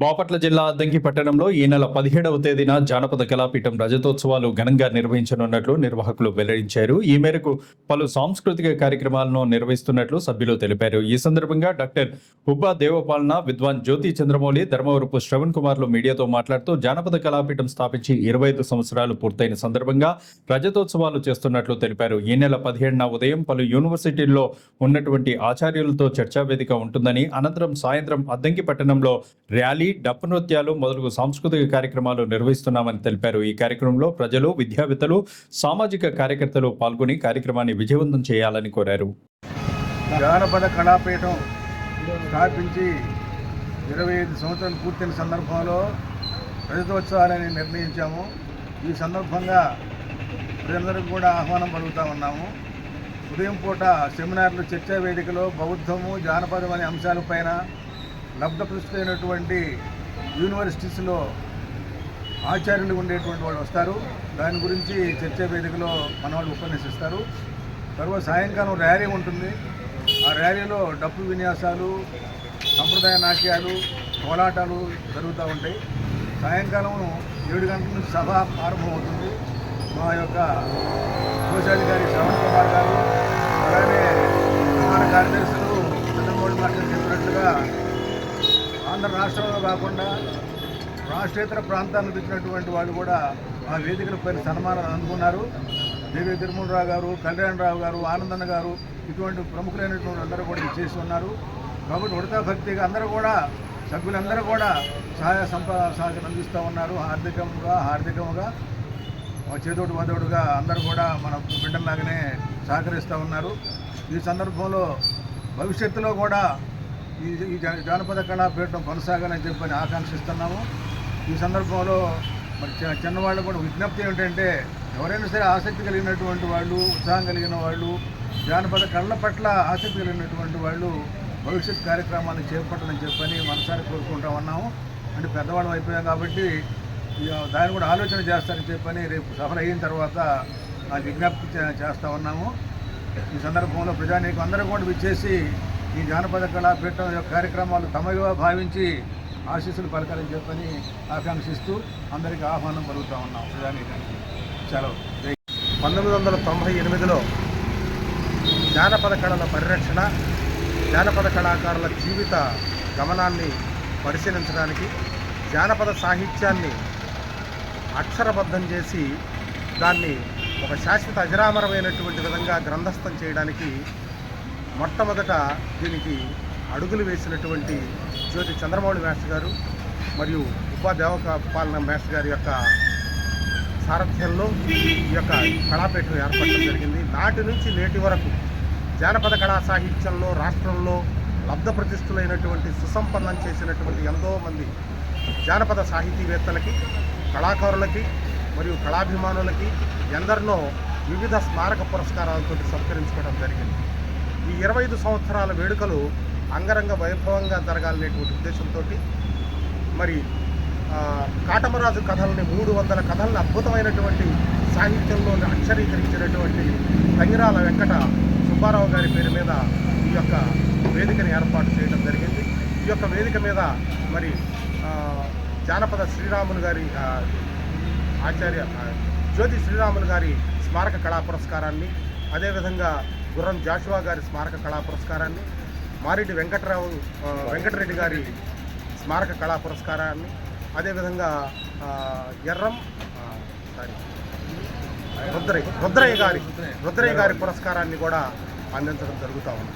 బాపట్ల జిల్లా అద్దంకి పట్టణంలో ఈ నెల పదిహేడవ తేదీన జానపద కళాపీఠం రజతోత్సవాలు ఘనంగా నిర్వహించనున్నట్లు నిర్వాహకులు వెల్లడించారు. ఈ మేరకు పలు సాంస్కృతిక కార్యక్రమాలను నిర్వహిస్తున్నట్లు సభ్యులు తెలిపారు. ఈ సందర్భంగా డాక్టర్ ఉబ్బా దేవపాలన విద్వాన్ జ్యోతి చంద్రమౌళి ధర్మవరపు శ్రవణ్ కుమార్లు మీడియాతో మాట్లాడుతూ జానపద కళాపీఠం స్థాపించి ఇరవై ఐదు సంవత్సరాలు పూర్తయిన సందర్భంగా రజతోత్సవాలు చేస్తున్నట్లు తెలిపారు. ఈ నెల పదిహేడున ఉదయం పలు యూనివర్సిటీల్లో ఉన్నటువంటి ఆచార్యులతో చర్చా వేదిక ఉంటుందని అనంతరం సాయంత్రం అద్దంకి పట్టణంలో ర్యాలీ డప్పు నృత్యాలు మొదలగు సాంస్కృతిక కార్యక్రమాలు నిర్వహిస్తున్నామని తెలిపారు. ఈ కార్యక్రమంలో ప్రజలు విద్యావేత్తలు సామాజిక కార్యకర్తలు పాల్గొని కార్యక్రమాన్ని విజయవంతం చేయాలని కోరారు. జానపద కళాపీఠం స్థాపించి ఇరవై ఐదు సంవత్సరాలు పూర్తయిన సందర్భంలో రజతోత్సవాలని నిర్ణయించాము. ఈ సందర్భంగా ప్రజలందరికీ కూడా ఆహ్వానం పలుకుతా ఉన్నాము. ఉదయం పూట సెమినార్లు చర్చా వేదికలో బౌద్ధము జానపదం అనే అంశాలపైన లబ్ధప్రస్తుతమైనటువంటి యూనివర్సిటీస్లో ఆచార్యులు ఉండేటువంటి వాళ్ళు వస్తారు. దాని గురించి చర్చా వేదికలో మన వాళ్ళు ఉపన్యసిస్తారు. తర్వాత సాయంకాలం ర్యాలీ ఉంటుంది. ఆ ర్యాలీలో డప్పు విన్యాసాలు సంప్రదాయ నాట్యాలు కోలాటాలు జరుగుతూ ఉంటాయి. సాయంకాలం ఏడు గంటల నుంచి సభ ప్రారంభమవుతుంది. మా యొక్క కోశాధికారి శ్రవణ్ కుమార్ గారు అలాగే ప్రధాన కార్యదర్శులు చంద్రమౌళి మాస్టర్ చెప్పినట్లుగా ఆంధ్ర రాష్ట్రంలో కాకుండా రాష్ట్రేతర ప్రాంతానికి వచ్చినటువంటి వాళ్ళు కూడా ఆ వేదికల పైన సన్మానాలు అందుకున్నారు. దేవి తిరుమలరావు గారు కళ్యాణరావు గారు ఆనందన్న గారు ఇటువంటి ప్రముఖులైనటువంటి అందరూ కూడా ఇచ్చేసి ఉన్నారు. కాబట్టి ఉడతా భక్తిగా అందరూ కూడా సభ్యులందరూ కూడా సహాయ సంపద సహకారం అందిస్తూ ఉన్నారు. ఆర్థికంగా ఆర్థికంగా చేదోడు వదోడుగా అందరూ కూడా మన బిడ్డలాగానే సహకరిస్తూ ఉన్నారు. ఈ సందర్భంలో భవిష్యత్తులో కూడా ఈ ఈ జా- జానపద కళాపీఠం కొనసాగాలని చెప్పని ఆకాంక్షిస్తున్నాము. ఈ సందర్భంలో మరి చిన్న చిన్నవాళ్ళు కూడా విజ్ఞప్తి ఏమిటంటే ఎవరైనా సరే ఆసక్తి కలిగినటువంటి వాళ్ళు ఉత్సాహం కలిగిన వాళ్ళు జానపద కళల పట్ల ఆసక్తి కలిగినటువంటి వాళ్ళు భవిష్యత్ కార్యక్రమాన్ని చేపట్టాలని చెప్పని మనసారి కోరుకుంటా ఉన్నాము. అంటే పెద్దవాళ్ళు అయిపోయాం కాబట్టి దాన్ని కూడా ఆలోచన చేస్తారని చెప్పని రేపు సఫర్ అయిన తర్వాత ఆ విజ్ఞప్తి చేస్తూ ఉన్నాము. ఈ సందర్భంలో ప్రజానీకం అందరూ కూడా విచ్చేసి ఈ జానపద కళాపీఠం యొక్క కార్యక్రమాలు తమగా భావించి ఆశీస్సులు పలకాలని చెప్పని ఆకాంక్షిస్తూ అందరికీ ఆహ్వానం పలుకుతా ఉన్నాం. ప్రజానీకానికి సెలవు పంతొమ్మిది వందల తొంభై ఎనిమిదిలో జానపద కళల పరిరక్షణ జానపద కళాకారుల జీవిత గమనాన్ని పరిశీలించడానికి జానపద సాహిత్యాన్ని అక్షరబద్ధం చేసి దాన్ని ఒక శాశ్వత అజరామరమైనటువంటి విధంగా గ్రంథస్థం చేయడానికి మొట్టమొదట దీనికి అడుగులు వేసినటువంటి జ్యోతి చంద్రమౌళి మాస్టర్ గారు మరియు ఉపాధ్యావక పాలన మాస్టర్ గారి యొక్క సారథ్యంలో ఈ యొక్క కళాపీఠం ఏర్పడడం జరిగింది. నాటి నుంచి నేటి వరకు జానపద కళా సాహిత్యంలో రాష్ట్రంలో లబ్ధ ప్రతిష్ఠులైనటువంటి సుసంపన్నం చేసినటువంటి ఎంతోమంది జానపద సాహితీవేత్తలకి కళాకారులకి మరియు కళాభిమానులకి ఎందరినో వివిధ స్మారక పురస్కారాలతో సత్కరించుకోవడం జరిగింది. ఈ ఇరవై ఐదు సంవత్సరాల వేడుకలు అంగరంగ వైభవంగా జరగాలనేటువంటి ఉద్దేశంతో మరి కాటమరాజు కథల్ని మూడు వందల కథల్ని అద్భుతమైనటువంటి సాహిత్యంలో అక్షరీకరించినటువంటి రంగిరాల వెంకట సుబ్బారావు గారి పేరు మీద ఈ యొక్క వేదికని ఏర్పాటు చేయడం జరిగింది. ఈ యొక్క వేదిక మీద మరి జానపద శ్రీరాములు గారి ఆచార్య జ్యోతి శ్రీరాములు గారి స్మారక కళా పురస్కారాన్ని అదేవిధంగా గుర్రం జాషువా గారి స్మారక కళా పురస్కారాన్ని మారెడ్డి వెంకటరావు వెంకటరెడ్డి గారి స్మారక కళా పురస్కారాన్ని అదేవిధంగా ఎర్రం సారీ రుద్రయ్య రుద్రయ్య గారి రుద్రయ్య గారి పురస్కారాన్ని కూడా అందించడం జరుగుతూ ఉంది.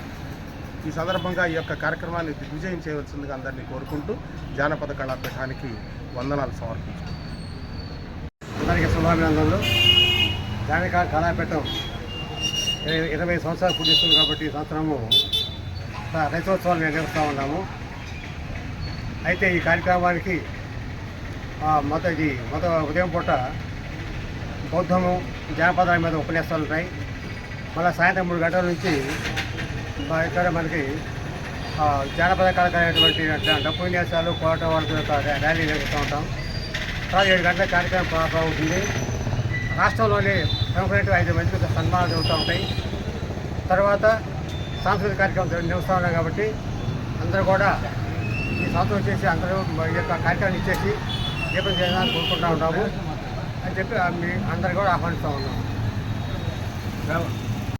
ఈ సందర్భంగా ఈ యొక్క కార్యక్రమాన్ని దిగ్విజయం చేయవలసిందిగా అందరినీ కోరుకుంటూ జానపద కళాపీఠానికి వందనాలు సమర్పించుకుంటున్నాను. అందరికీ శుభాభినందనలు. జానక కళాపీఠం ఇరవై- సంవత్సరాలు పూజిస్తుంది కాబట్టి ఈ సంవత్సరము ర- రైతోత్సవాలు నిర్వహిస్తూ ఉన్నాము. అయితే ఈ కార్యక్రమానికి మొదటి మొదటి మొదట ఉదయం పూట బౌద్ధము జానపదాల మీద ఉపన్యాసాలు ఉంటాయి. మళ్ళీ సాయంత్రం మూడు గంటల నుంచి ఇక్కడ మనకి జానపద కళాకారైనటువంటి డబ్బు డప్పు విన్యాసాలు కోట వాళ్ళ యొక్క ర్యాలీ నిర్వహిస్తూ ఉంటాం. తర్వాత ఏడు గంటల కార్యక్రమం ప్రారంభమవుతుంది. రాష్ట్రంలోని ప్రముఖులైన ఐదు మందికి సన్మానాలు జరుగుతూ ఉంటాయి. తర్వాత సాంస్కృతిక కార్యక్రమం జరుగు- నిర్వహిస్తూ ఉన్నాం కాబట్టి అందరూ కూడా ఈ సంవత్సరం వచ్చేసి అందరూ ఈ యొక్క కార్యక్రమాన్ని ఇచ్చేసి దీపం చేయాలని కోరుకుంటూ ఉంటాము. అని చెప్పి మీ అందరు కూడా ఆహ్వానిస్తూ ఉన్నాము